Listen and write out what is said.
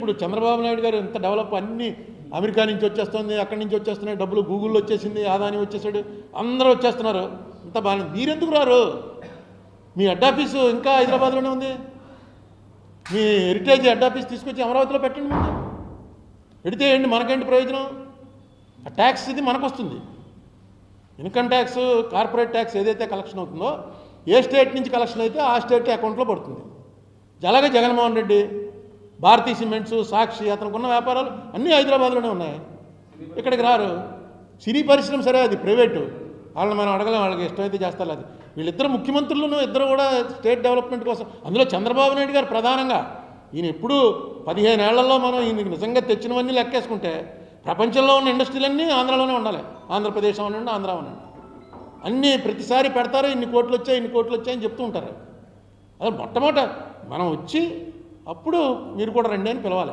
ఇప్పుడు చంద్రబాబు నాయుడు గారు ఎంత డెవలప్ అన్ని అమెరికా నుంచి వచ్చేస్తుంది అక్కడి నుంచి వచ్చేస్తున్నాయి డబ్బులు గూగుల్లో వచ్చేసింది ఆదాని వచ్చేసాడు అందరూ వచ్చేస్తున్నారు. అంత బాగా మీరెందుకు రారు? మీ హెడ్ ఆఫీసు ఇంకా హైదరాబాద్లోనే ఉంది. మీ హెరిటేజ్ హెడ్ ఆఫీస్ తీసుకొచ్చి అమరావతిలో పెట్టండి ముందు. పెడితే ఏంటి? మనకేంటి ప్రయోజనం? ఆ ట్యాక్స్ ఇది మనకు వస్తుంది ఇన్కమ్ ట్యాక్స్ కార్పొరేట్ ట్యాక్స్ ఏదైతే కలెక్షన్ అవుతుందో ఏ స్టేట్ నుంచి కలెక్షన్ అయితే ఆ స్టేట్ అకౌంట్లో పడుతుంది. అలాగే జగన్మోహన్ రెడ్డి భారతీ సిమెంట్స్ సాక్షి అతనికి ఉన్న వ్యాపారాలు అన్నీ హైదరాబాద్లోనే ఉన్నాయి. ఇక్కడికి రారు? సినీ పరిశ్రమ సరే అది ప్రైవేటు. వాళ్ళని మనం అడగలేం వాళ్ళకి ఇష్టమైతే చేస్తారు. అది వీళ్ళిద్దరు ముఖ్యమంత్రులను ఇద్దరు కూడా స్టేట్ డెవలప్మెంట్ కోసం. అందులో చంద్రబాబు నాయుడు గారు ప్రధానంగా. ఈయన ఎప్పుడు పదిహేను ఏళ్ళలో మనం ఈయనకి నిజంగా తెచ్చినవన్నీ లెక్కేసుకుంటే ప్రపంచంలో ఉన్న ఇండస్ట్రీలన్నీ ఆంధ్రాలోనే ఉండాలి. ఆంధ్రప్రదేశ్ అవనండి ఆంధ్ర అవనండి అన్నీ ప్రతిసారి పెడతారు ఇన్ని కోట్లు వచ్చాయి ఇన్ని కోట్లు వచ్చాయని చెప్తూ ఉంటారు. అదే మొట్టమొదట మనం వచ్చి అప్పుడు మీరు కూడా రండి అని పిలవాలి.